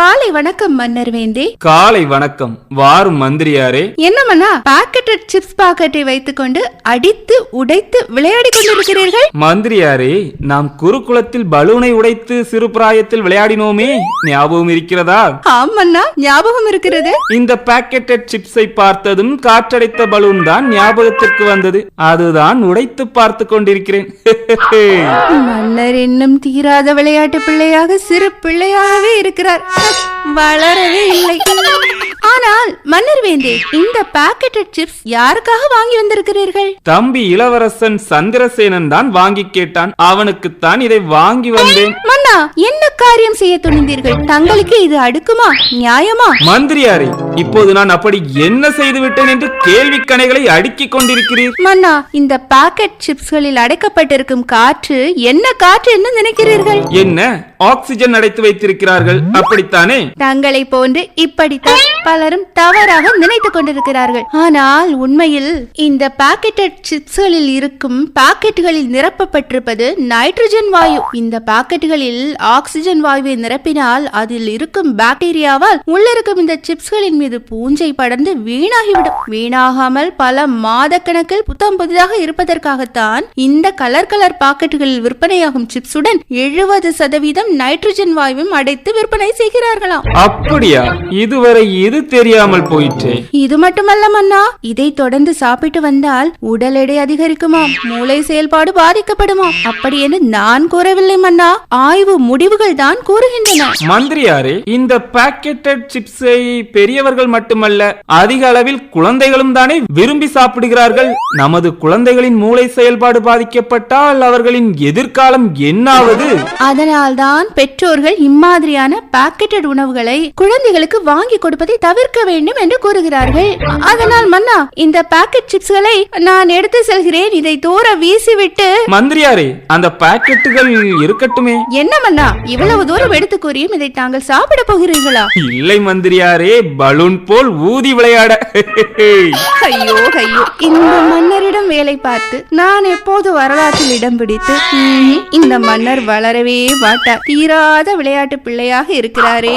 காலை வணக்கம் மன்னர் வேந்தே. காலை வணக்கம் வாரும் மந்திரியாரே. என்ன மன்னா பாக்கெட்டட் சிப்ஸ் பாக்கெட்டை வைத்துக்கொண்டு அடித்து உடைத்து விளையாடி கொண்டிருக்கிறீர்கள்? மந்திரியாரே நாம் குருகுலத்தில் பலூனை உடைத்து சிறு பிராயத்தில் விளையாடினோமே. ஞாபகம் இருக்கிறதா? ஆமண்ணா ஞாபகம் இருக்கிறது. இந்த பாக்கெட்டட் சிப்ஸை பார்த்ததும் காற்றடைத்த பலூன் தான் ஞாபகத்திற்கு வந்தது. அதுதான் உடைத்து பார்த்து கொண்டிருக்கிறேன். மன்னர் இன்னும் தீராத விளையாட்டு பிள்ளையாக சிறு பிள்ளையாகவே இருக்கிறார். வளரவே இல்லை. ஆனால் மன்னர் வேந்தே இந்த பாக்கெட்டட் சிப்ஸ் யாருக்காக வாங்கி வந்திருக்கிறீர்கள்? தம்பி இளவரசன் சந்திரசேனன் தான் வாங்கி கேட்டான். அவனுக்குத்தான் இதை வாங்கி வந்தேன். மன்னா என்ன காரியம் செய்ய துணிந்தீர்கள்? தங்களுக்கு இது அடுக்குமா? நியாயமா? மந்திரியாரே இப்போது நான் அப்படி என்ன செய்து விட்டேன் என்று கேள்வி கணைகளை அடுக்கிக் கொண்டிருக்கிறீர்? மன்னா இந்த பாக்கெட் சிப்ஸ்களில் அடைக்கப்பட்டிருக்கும் காற்று என்ன காற்று என்று நினைக்கிறீர்கள்? என்ன? ஆக்சிஜன் அடைத்து வைத்திருக்கிறார்கள். அப்படித்தானே? தங்களை போன்று இப்படித்தான் பலரும் தவறாக நினைத்துக் கொண்டிருக்கிறார்கள். ஆனால் உண்மையில் இந்த பாக்கெட்டட் சிப்ஸ்களில் இருக்கும் பாக்கெட்டுகளில் நிரப்பப்பட்டிருப்பது நைட்ரஜன் வாயு. இந்த பாக்கெட்டுகளில் ஆக்சிஜன் வாயுவை நிரப்பினால் அதில் இருக்கும் பாக்டீரியாவால் உள்ளிருக்கும் இந்த சிப்ஸ்களின் மீது பூஞ்சை படர்ந்து வீணாகிவிடும். வீணாகாமல் பல மாத கணக்கில் புத்தம் புதிதாக இருப்பதற்காகத்தான் இந்த கலர் கலர் பாக்கெட்டுகளில் விற்பனையாகும் சிப்ஸுடன் எழுபது சதவீதம் நைட்ரஜன் வாயுவும் அடைத்து விற்பனை செய்கிறார்களாம். அப்படியா? இதுவரை இது தெரியாமல் போயிற்றே. இது மட்டுமல்ல மன்னா இதை தொடர்ந்து சாப்பிட்டு வந்தால் உடல் எடை அதிகரிக்குமாம் மூளை செயல்பாடு பாதிக்கப்படுமாம். அப்படி என்று நான் கூறவில்லை மன்னா ஆய்வு முடிவுகள் தான் கூறுகின்றன. மந்திரியாரே இந்த பாக்கெட்டட் சிப்ஸை பெரியவர்கள் மட்டுமல்ல அதிக அளவில் குழந்தைகளும் தானே விரும்பி சாப்பிடுகிறார்கள். நமது குழந்தைகளின் மூளை செயல்பாடு பாதிக்கப்பட்டால் அவர்களின் எதிர்காலம் என்னாவது? அதனால்தான் பெற்றோர்கள் இம்மாதிரியான பாக்கெட்டட் உணவுகளை குழந்தைகளுக்கு வாங்கி கொடுப்பதை தவிர்க்க வேண்டும் என்று கூறுகிறார்கள். அதனால் மன்னா இந்த பாக்கெட் சிப்ஸ்களை நான் எடுத்து செல்கிறேன். இதை தூர வீசிவிட்டு மந்திரியாரே அந்த பாக்கெட்டுகள் இருக்கட்டுமே. என்ன மன்னா இவ்வளவு தூரம் எடுத்து கூறியும் இதை தாங்கள் சாப்பிட போகிறீர்களா? இல்லை மந்திரியாரே பலூன் போல் ஊதி விளையாட. ஐயோ ஐயோ. இந்த மன்னரிடம் வேலை பார்த்து நான் எப்போது வரலாற்றில் இடம் பிடித்து இந்த மன்னர் வளரவே மாட்டார். தீராத விளையாட்டு பிள்ளையாக இருக்கிறாரே.